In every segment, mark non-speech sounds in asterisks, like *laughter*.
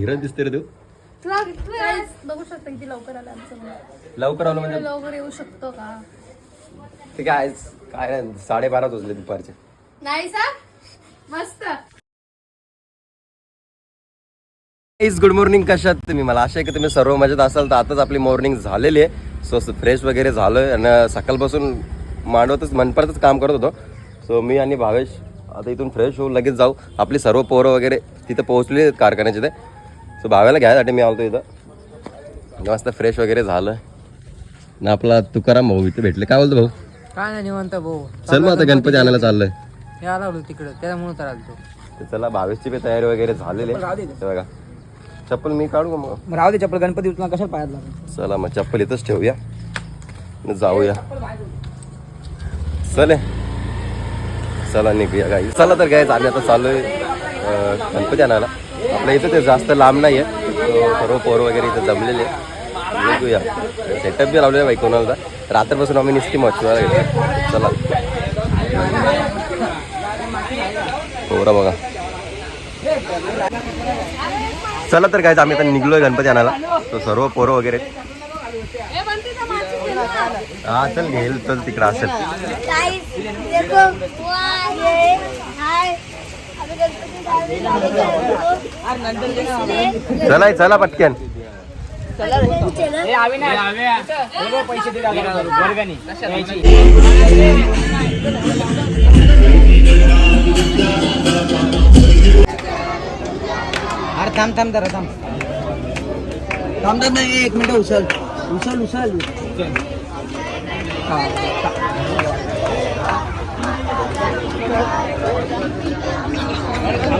हिरच दिसते रे तू तुला तू आज बघू शकता किती लवकर आला आमचं मुलं. लवकर आलो म्हणजे? लवकर येऊ शकतो का? ते काय काय नाही साडेबाराच वाजले दुपारचे. नाही सा मस्त. गुड मॉर्निंग कशात तुम्ही? मला आशा आहे की तुम्ही सर्व मजेत असाल. तर आताच आपली मॉर्निंग झालेली आहे. सो फ्रेश वगैरे झालोय आणि सकाळपासून मांडवतच मनपरतच काम करत होतो. सो मी आणि भावेश आता इथून फ्रेश होऊ लगेच जाऊ. आपली सर्व पोरं वगैरे तिथं पोहोचली आहेत कारखान्याचे ते सो भाव्याला घ्यायसाठी मी आलतो इथं. मस्त फ्रेश वगैरे झालं. ना आपला तुकाराम भाऊ इथे भेटले. काय बोलतो भाऊ? काय नाही निवंत भाऊ. चल मग आता गणपती आणायला चाललंय. या लागलो तिकडं त्यामुळे तर आलतो. तर चला भावेशची बी तयारी वगैरे झालेली आहे. बघा. चप्पल मी काढू का मग? राहू दे चप्पल गणपती उचला कशाला पायात लागेल चला मग चप्पल इथंच ठेवूया. न जाऊया. चले. चला निघूया गाई चला तर काय आम्ही आता चाललोय अं, गणपती आणायला. आपल्या इथं ते जास्त लांब नाही आहे सर्व पोर वगैरे इथं जमलेले बघूया सेटअप बी लावलेला बाई कोणाला. रात्रपासून आम्ही निस्ती मच्छीवाला घेतो चला. पोरा बघा. चला तर काय आम्ही आता निघलोय गणपती आणायला. तो सर्व पोरं वगैरे. हा चल घेईल. चल तिकडं असेल. चला चला पटक्यान अरे थांब थांब जरा थांब. थांब थांब नाही एक मिनिट उचल. उचल उचल.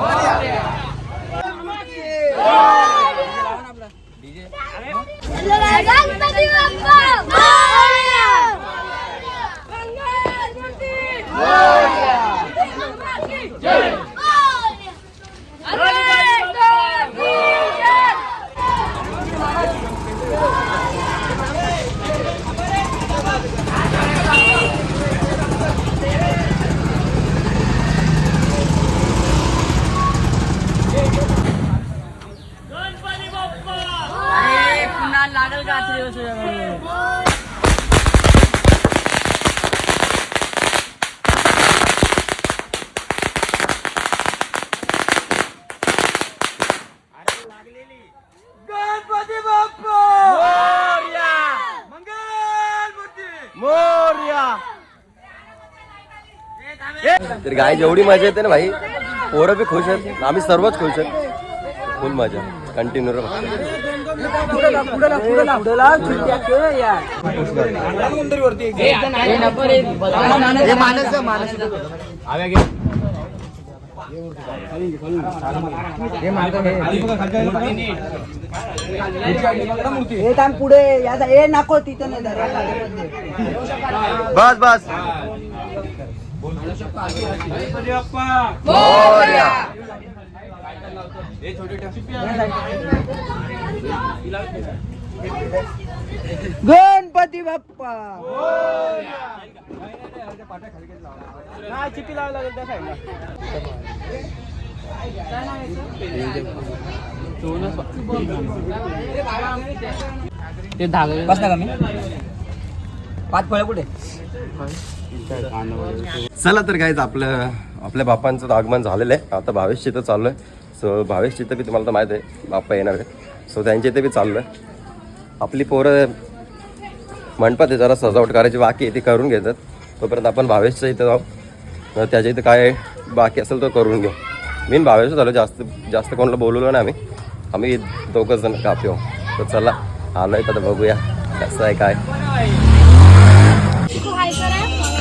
बाप्पा गणपति बप्पा मोरया मंगलमूर्ति मोरया जय गणपती बाप्पा पुन्हा लागल का आजच्या दिवस तर गाय जेवढी मजा येते ना भाई पोरं बी खुश आहेत आम्ही सर्वच खुश आहेत. फुल मजा कंटिन्यू हे थांब पुढे ए नको तिथं नाही बस बस. गणपती बाप्पा! ते धागे बस ना कमी पाच फळ कुठे? चला तर काय आपलं आपल्या बापांचं आगमन झालेलं आहे. आता भावेश इथं चाललो आहे सो भावेश इथं बी तुम्हाला तर माहीत आहे बाप्पा येणार आहे सो त्यांच्या इथे बी चाललो आहे आपली पोरं म्हणतात ते जरा सजावट करायची बाकी आहे ती करून घेतात. तोपर्यंत आपण भावेशच्या इथं जाऊ. त्याच्या इथं काय बाकी असेल तो करून घेऊ. मी भावेश झालो जास्त जास्त कोणाला बोलवलं नाही आम्ही. आम्ही दोघंच जण कापी तर चला आलो आहे तर बघूया कसं आहे काय.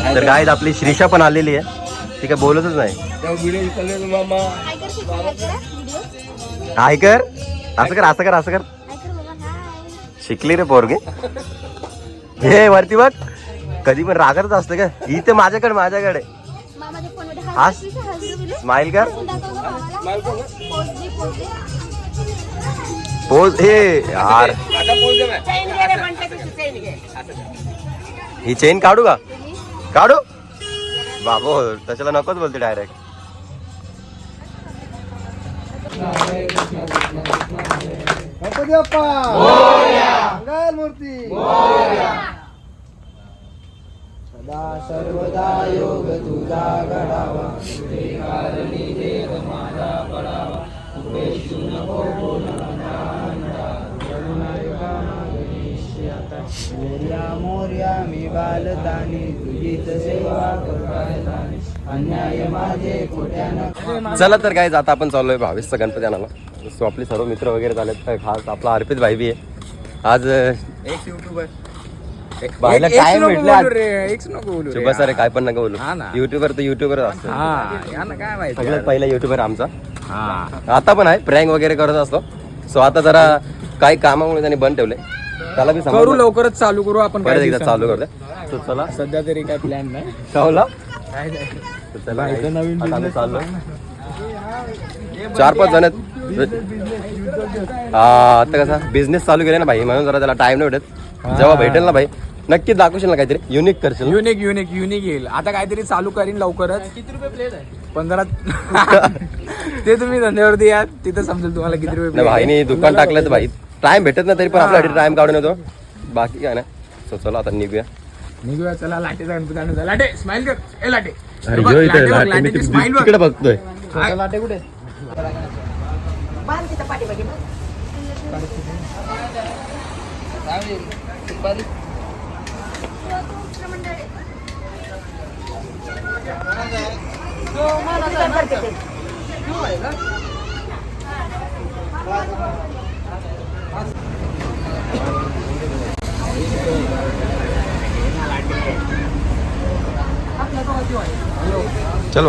तर काय आपली श्रीषा पण आलेली आहे ती काय बोलतच नाही? काय करा? व्हिडिओ? काय कर असं कर असं कर असं कर काय कर बाबा? हाय. शिकली रे पोरगे हे वरती बघ कधी पण रागतच असतं का इथे माझ्याकडे माझ्याकडे हास. बिलू. स्माइल कर. पोज हे यार ही चेन काढू का काढू? बाबो त्याच्याला नकोच बोलते डायरेक्ट गणपती बाप्पा मूर्ती! सदा सर्वदा योग तुझा घडावा. कारणी देव माझा पडावा. मोर्या मोर्या मी बालतानी तुझीच सेवा करतानी. अन्याय माझे खोट्यानं चला तर काय आता आपण चाललोय भावेशचा गणपती आणायला सो आपले सर्व मित्र वगैरे झालेत. तर खास आपला अर्पित भाई बी आहे. आज एक युट्यूबर काय शुभ सर काय पण नका बोलू. हा ना. युट्यूबर तर युट्यूबर असतो. हा यांना काय माहिती सगळ्यात पहिला युट्यूबर आमचा. हा. आता पण आहे प्रँक वगैरे करत असतो. सो आता जरा काही कामामुळे त्यांनी बंद ठेवले. त्याला बी करू समजलं. लवकरच चालू करू आपण परत काही एकदा चालू सो चला. सध्या तरी काय प्लॅन नाही. चावला काय नाही. तर चला guys, नवीन आता आम्ही business चाललो. चार पाच जण आहेत. हा, आता कसा? बिझनेस चालू केला ना भाई म्हणून जरा त्याला टाइम नाही भेटत. जेव्हा भेटेल ना भाई नक्कीच दाखवशील ना काहीतरी? युनिक करशील? युनिक युनिक युनिक येईल. आता काहीतरी चालू करीन लवकरच. किती रुपये प्लेट आहे? पंधरा *laughs* ते तुम्ही धंद्यावरती या तिथं समजेल तुम्हाला किती रुपये नाही plate आहे. भाईने दुकान टाकलं तर भाई. टाइम भेटत ना तरी पण आपल्यासाठी टाइम काढून येतो. बाकी काय नाही. सो चला आता निघूया. निघूया चला जा. लाटे स्माइल कर. ए लाटे. अरे इथे लाटे लाटे, मी. तिकडे बघतोय. लाटे कुठे? भाई घे चल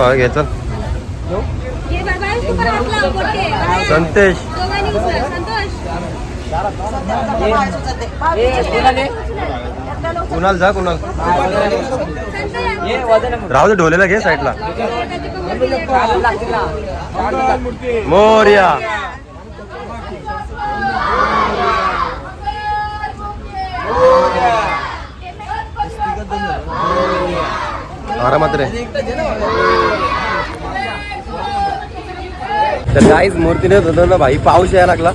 ये बाबा, तू पण हात लाव, मोठे. बाबा, संतेश दोघांनी उचला. संतोष. कुणाल जा कुणाल संतोष. राहू दे ढोलेला घे साईडला एकाची कंबर दिली, एकाची. मोर्या आरामात रे तर काहीच मूर्तीने होतो ना भाई पाऊस यायला लागला.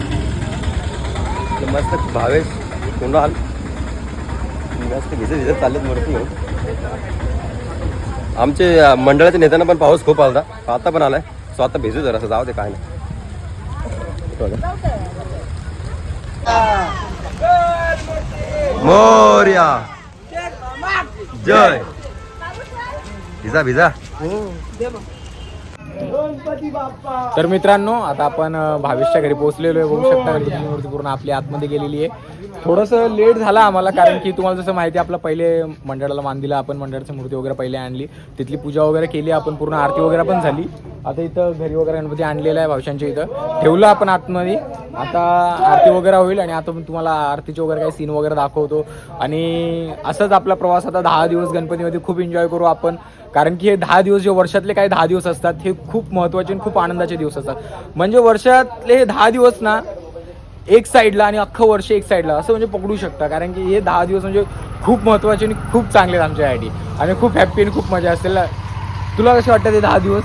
तर मस्त भावेश कुणाल मस्त भिजत भिजत चाललेत मूर्ती घेऊन. आमचे मंडळाच्या नेत्यांना पण पाऊस खूप आला आता पण आलाय. सो आता भिजू जरा असं जाऊ दे काय नाही. मोर्या. जय. भिजा भिजा. हो, तर मित्रांनो आता आपण भावेशच्या घरी पोहोचलेलो आहे. बघू शकता गणपतीची मूर्ती पूर्ण आपली आतमध्ये गेलेली आहे. थोडंसं लेट झाला आम्हाला कारण की तुम्हाला जसं माहिती आपलं पहिले मंडळाला मान दिला आपण मंडळाची मूर्ती वगैरे पहिले आणली. तिथली पूजा वगैरे केली आपण पूर्ण आरती वगैरे पण झाली. आता इथं घरी वगैरे गणपती आणलेला आहे भावशांच्या इथं. ठेवलं आपण आतमध्ये. आता आरती वगैरे होईल आणि आता मी तुम्हाला आरतीचे वगैरे काही सीन वगैरे दाखवतो. आणि असंच आपला प्रवास आता दहा दिवस गणपतीमध्ये खूप एन्जॉय करू आपण. कारण की हे दहा दिवस जे वर्षातले काही दहा दिवस असतात हे खूप महत्त्वाचे आणि खूप आनंदाचे दिवस असतात. म्हणजे वर्षातले हे दहा दिवस ना एक साईडला आणि अख्खं वर्ष एक साईडला असं म्हणजे पकडू शकता. कारण की हे दहा दिवस म्हणजे खूप महत्त्वाचे आणि खूप चांगले आहेत आमच्यासाठी आणि खूप हॅप्पी आणि खूप मजा असेल तुला कसे वाटतं ते दहा दिवस?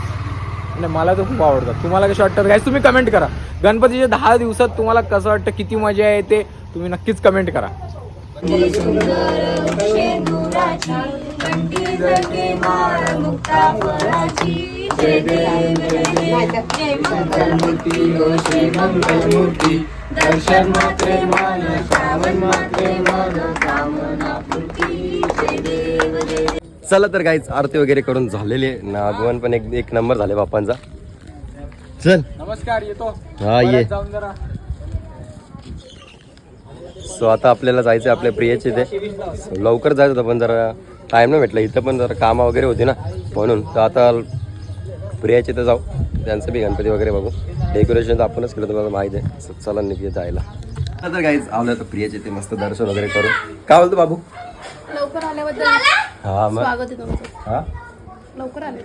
नाही मला तर खूप आवडतात. तुम्हाला कसे वाटतात? काय तुम्ही कमेंट करा. गणपतीच्या दहा दिवसात तुम्हाला कसं वाटतं? किती मजा येते? तुम्ही नक्कीच कमेंट करा. जय जय मंगलमूर्ती, मंगलमूर्ती. दर्शन मात्रे मान श्रावण मात्रे मान कामना पूर्ती. देव चला तर काहीच आरती वगैरे करून झालेली आहे. नागवन पण एक एक नंबर झाले बाप्पांचा. चल. नमस्कार येतो. हा ये. जाऊन जरा. सो आता आपल्याला जायचं आपल्या प्रियाचे ते लवकर जायचं होतं पण जरा टाइम नाही भेटला. इथं पण जरा कामं वगैरे होती ना म्हणून. तर आता प्रियाचे तर जाऊ. त्यांचं बी गणपती वगैरे बघू. डेकोरेशन तर आपणच केलं तुम्हाला माहिती आहे. चला निघूया जायला. आता काहीच आलं तर प्रियाचे ते मस्त दर्शन वगैरे करू काय बोलतो बाबू? लवकर आल्याबद्दल हा मग? स्वागत आहे तुमचं. हा? लवकर आले.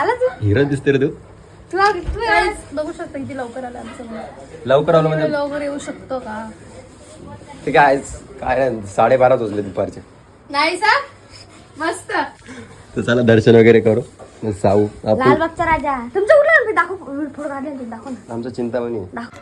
आला तू हिरच दिसते रे तू बघू शकता किती लवकर आलं आमचं मुलं. लवकर आलो म्हणजे? लवकर येऊ शकतो का? ते काय काय नाही साडेबाराच वाजले दुपारचे. नाही सर मस्त. तर चला दर्शन वगैरे करू. जाऊ आपण लालबागचा राजा. तुमचं कुठलं गणपती दाखव फोटो काढले दाखव ना. आमचं चिंतामणी. आहे. दाखव.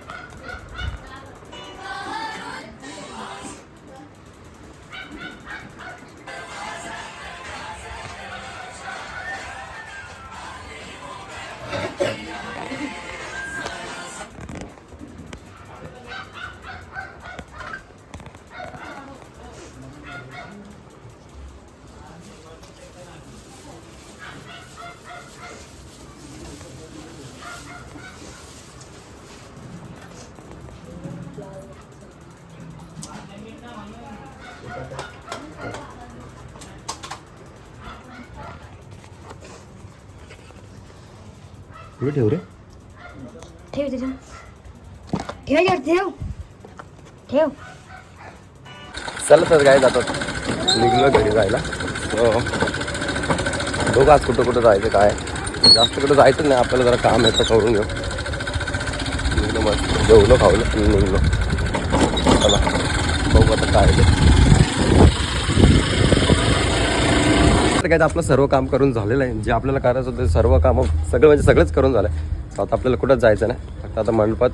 कुठे ठेव रे ठेव त्याच्या ठेव ठेव ठेव चला तर काय जातात निघलो घरी जायला हो बघू आज कुठं कुठं जायचं काय जास्त कुठं जायचं नाही आपल्याला जरा काम येतं करून घेऊ निघलो मस्त जेवलो खावलं निघलो चला बघू आता काय आहे ते. तर काय आपलं सर्व काम करून झालेलं आहे. जे आपल्याला करायचं होतं सर्व कामं सगळं म्हणजे सगळंच करून झालं आहे आता आपल्याला कुठंच जायचं नाही. फक्त आता मंडपात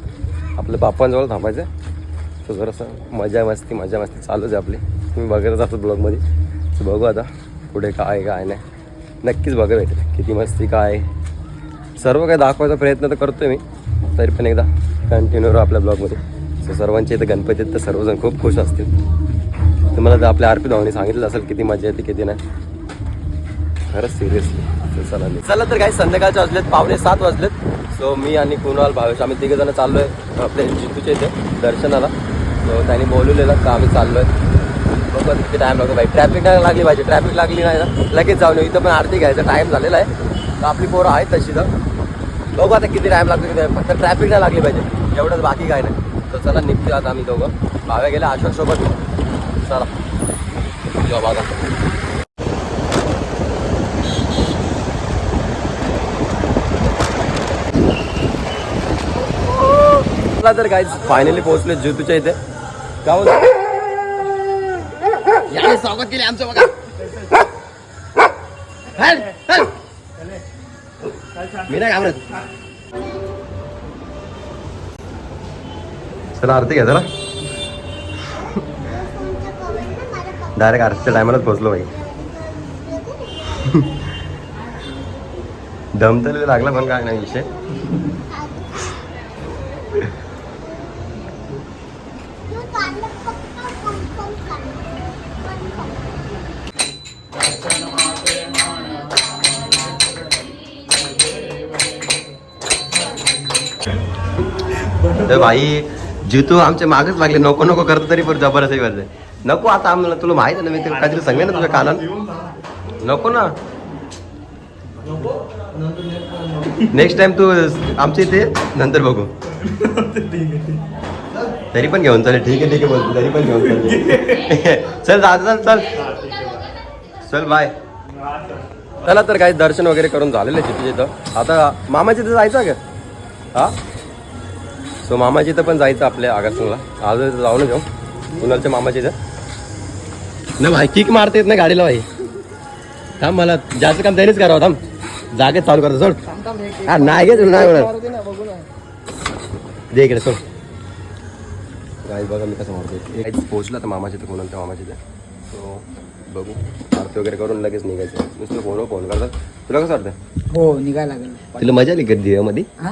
आपल्या बापांजवळ थांबायचं आहे तर जरासं मजा मस्ती मजा मस्ती चालूच आहे आपली. तुम्ही बघत जातो ब्लॉगमध्ये. तर बघू आता पुढे काय काय नाही. नक्कीच बघा भेटेल किती मस्ती काय. सर्व काही दाखवायचा प्रयत्न तर करतोय मी. तरी पण एकदा कंटिन्यू राहू आपल्या ब्लॉगमध्ये. सो सर्वांचे इथं गणपती आहेत तर सर्वजण खूप खुश असतील. तुम्हाला जर आपल्या आरपी धावणी सांगितलं असेल किती मजा येते किती नाही. खरंच सिरियसली चला नाही चला तर काही संध्याकाळचे वाजलेत पावणे सात वाजलेत. सो मी आणि कुणाल भावेश आम्ही तिघे जण आहे आपल्या जितूच्या इथे दर्शनाला. सो त्यांनी बोलवलेलं का आम्ही चाललो आहे बघा किती टाईम लागतो भाई. ट्रॅफिक नाही लागली पाहिजे ट्रॅफिक लागली नाही ना. लगेच जाऊन येऊ. इथं पण आरती घ्यायचा टाईम झालेला आहे. तर आपली पोरं आहेत तशी तर. बघू आता किती टाईम लागतो किती फक्त ट्रॅफिक नाही लागली पाहिजे. एवढंच बाकी काय नाही. तर चला निघतो आता आम्ही दोघं. भाव्या गेल्या आशासोबत चला. जॉब आता चला तर काय फायनली पोहोचले ज्योतूच्या इथे. काय बोलतो याने स्वागत केले आमचं बघा. हल, हल. मी नाही घाबरत. चला आरती घ्या चला डायरेक्ट आरतीच्या टायमालाच पोहोचलो भाई. दम तर लागला पण काय नाही विषय. तर भाई जितू आमच्या मागच लागले. नको नको करतो तरी पण जबरदस्ती करते. नको आता आम्हाला तुला माहीत आहे ना मी तुला काहीतरी सांगेन ना तुझ्या कानात नको ना. नेक्स्ट टाइम तू आमच्या इथे नंतर बघू. तरी पण घेऊन चालेल. ठीक आहे ठीक आहे बोलतो. तरी पण घेऊन चालेल. चल दादा चल चल. चल बाय चला तर काही दर्शन वगैरे करून झालेलं आहे तिथे इथं. आता मामाच्या तिथे जायचं का? हा? सो मामाची इथं पण जायचं आपल्या आगासूनला. आज जाऊ ना जाऊ कुणालच्या मामाची इथं? ना भाई किक मारता येत नाही गाडीला भाई. थांब मला जास्त काम त्यानेच करावं. थांब. जागेत चालू करतो सोड. हा नाही घे तुला नाही म्हणत दे इकडे सोड. बघा मी कसं मारतो पोहोचला तर मामाच्या इथं कुणालच्या मामाच्या इथं. सो बघू. आरती वगैरे करून लगेच निघायचं. नुसतं फोनवर फोन करतात. तुला कसं वाटतं? हो निघायला लागेल. तुला मजा आली दिव्यामध्ये हा?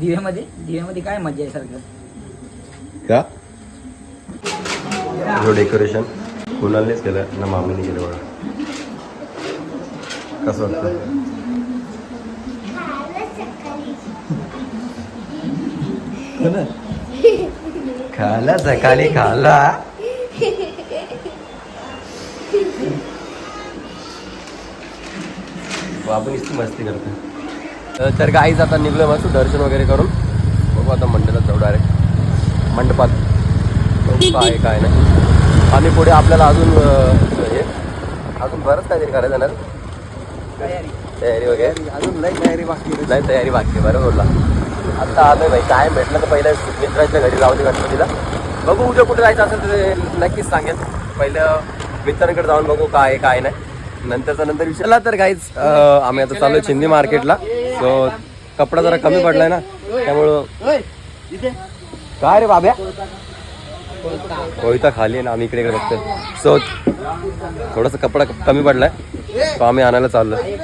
दिव्यामध्ये? दिव्यामध्ये काय मजा आहे सारखं? का? डेकोरेशन कुणालनेच केलं ना मामीने केलं बघा. कसं वाटतं? हो खाला सकाळी खाला. आपण नुसती मस्ती करतो. तर गाईच आता निघलो मस्त दर्शन वगैरे करून. बघू आता मंडळात जाऊ डायरेक्ट मंडपात. काय काय नाही. आणि पुढे आपल्याला अजून हे अजून बरंच काहीतरी करायचं ना? तयारी. वगैरे? अजून लय तयारी बाकी. नाही तयारी बाकी बरं बोलला. आता आलोय भाई काय भेटलं तर पहिल्या मित्राच्या घरी जाऊ दे गणपतीला. बघू उद्या कुठे जायचं असेल तर नक्कीच सांगेल पहिलं मित्रांकडे जाऊन बघू काय काय नाही. नंतरचा नंतर विचारला तर काहीच आम्ही आता चालू चिंदी मार्केटला सो कपडा जरा कमी पडलाय ना त्यामुळं काय रे बाब्या? कोयता खाली आहे ना आम्ही इकडे इकडे बघतोय. सो थोडासा कपडा कमी पडलाय. तो आम्ही आणायला चाललोय.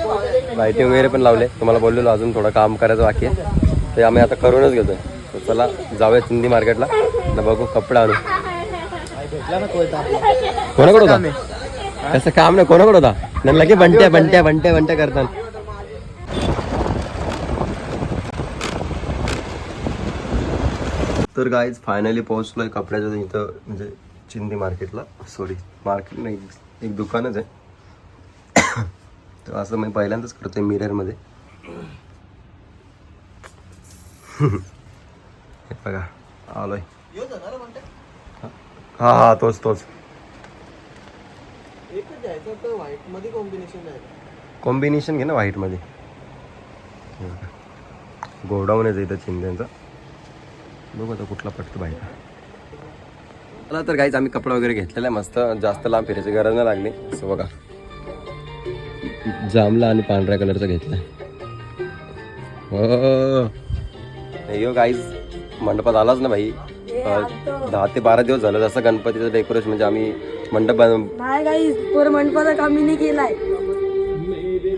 लाईटिंग वगैरे पण लावले. तुम्हाला बोललेलो अजून थोडं काम करायचं बाकी आहे. ते आम्ही आता करूनच घेतोय. तर चला जाऊया चिंदी मार्केटला. तर बघू कपडा आणू. ना. कोणाकडे होता? तसं काम नाही. कोणाकडे होता? नाही लगे बंट्या बंट्या बंट्या बंट्या करतात. तर गाईज फायनली पोहोचलोय कपड्याच्या इथं म्हणजे चिंदी मार्केटला. सॉरी मार्केट नाही एक दुकानच आहे. तर असं मी पहिल्यांदाच करतोय मिररमध्ये हे बघा आलोय. हा हा तोच तोच. कॉम्बिनेशन आहे कॉम्बिनेशन घे ना व्हाईटमध्ये गोडाऊन आहे इथं चिंध्यांचा बघू आता कुठला पटतो बाहेर मला तर काहीच आम्ही कपडा वगैरे घेतलेला आहे मस्त जास्त लांब फिरायची गरज नाही लागली. सो बघा. जांभला आणि पांढऱ्या कलरचा घेतलाय. हो. यो गाईज मंडपात आलाच ना भाई. दहा ते बारा दिवस झालं जसं गणपतीचं डेकोरेशन म्हणजे आम्ही मंडप मंडपाचा कमी नाही केलाय.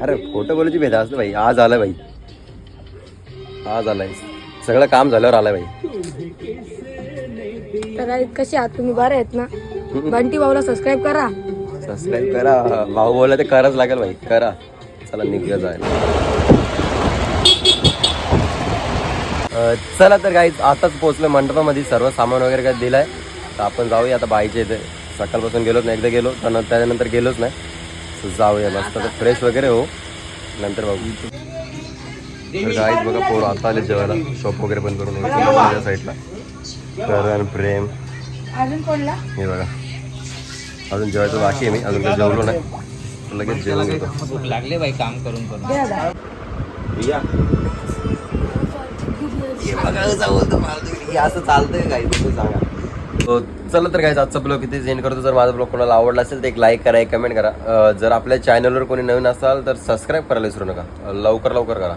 अरे खोटं बोलायची भेदा असतं भाई. आज आलाय भाई. आज आलाय. सगळं काम झाल्यावर आलाय भाई. तर काही कसे आहात? तुम्ही बरे आहेत ना? बंटी भाऊला सबस्क्राईब करा. सबस्क्राईब करा. भाऊ बोलला ते कराच लागेल भाई. करा. चला निघूया जायला. चला तर काही आताच पोहोचलो मंडपामध्ये. सर्व सामान वगैरे काय दिलंय. तर आपण जाऊया आता बाईच्या इथे. सकाळपासून गेलोच नाही एकदा गेलो. तर त्याच्यानंतर गेलोच नाही. जाऊया. मस्त फ्रेश वगैरे हो. नंतर बघू. तर गाईच बघा पोरं आता आले जेवायला. शॉप वगैरे बंद करून या साईडला करण प्रेम. अजून कोणला? हे बघा. अजून जेवायचं बाकी आहे मी. अजून काही जेवलो नाही. लगेच जेवण घेतो लागले. बाई काम करून असं चालतंय काय तुम्ही सांगा. हो, चला तर काय आजचा ब्लॉग इथे सेंड करतो. जर माझा ब्लॉग कोणाला आवडला असेल तर एक लाईक करा एक कमेंट करा. जर आपल्या चॅनलवर कोणी नवीन असाल तर सबस्क्राईब करायला विसरू नका. लवकर लवकर करा.